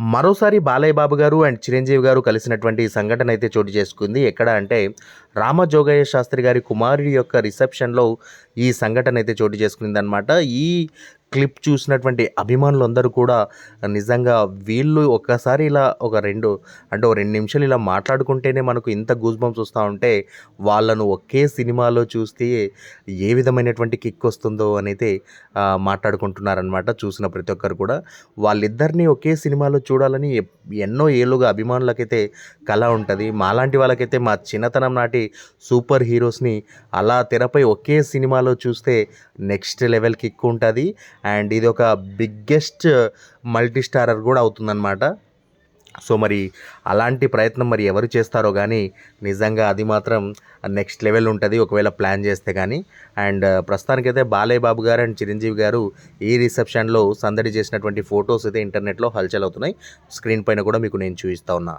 మరోసారి బాలయ్య బాబు గారు అండ్ చిరంజీవి గారు కలిసినటువంటి సంఘటన అయితే చోటు చేసుకుంది. ఎక్కడ అంటే రామజోగయ్య శాస్త్రి గారి కుమారుడి యొక్క రిసెప్షన్లో ఈ సంఘటన అయితే చోటు చేసుకుంది అనమాట ఈ క్లిప్ చూసినటువంటి అభిమానులు అందరూ కూడా నిజంగా వీళ్ళు ఒక్కసారి ఇలా ఒక రెండు అంటే ఒక రెండు నిమిషాలు ఇలా మాట్లాడుకుంటేనే మనకు ఇంత గూస్ బంప్స్ వస్తూ ఉంటే వాళ్ళను ఒకే సినిమాలో చూస్తే ఏ విధమైనటువంటి కిక్ వస్తుందో అనేది మాట్లాడుకుంటున్నారనమాట చూసిన ప్రతి ఒక్కరు కూడా. వాళ్ళిద్దరిని ఒకే సినిమాలో చూడాలని ఎన్నో ఏళ్ళుగా అభిమానులకైతే కళ ఉంటుంది. మాలాంటి వాళ్ళకైతే మా చిన్నతనం నాటి సూపర్ హీరోస్ని అలా తెరపై ఒకే సినిమాలో చూస్తే నెక్స్ట్ లెవెల్ కిక్ ఉంటుంది. అండ్ ఇది ఒక బిగ్గెస్ట్ మల్టీ స్టారర్ కూడా అవుతుందన్నమాట. సో మరి అలాంటి ప్రయత్నం మరి ఎవరు చేస్తారో కానీ నిజంగా అది మాత్రం నెక్స్ట్ లెవెల్ ఉంటుంది. ఒకవేళ ప్లాన్ చేస్తే కానీ అండ్ ప్రస్తుతానికైతే బాలయ్య బాబు గారు అండ్ చిరంజీవి గారు ఈ రిసెప్షన్లో సందడి చేసినటువంటి ఫొటోస్ అయితే ఇంటర్నెట్లో హల్చల్ అవుతున్నాయి. స్క్రీన్ పైన కూడా మీకు నేను చూపిస్తా ఉన్నా.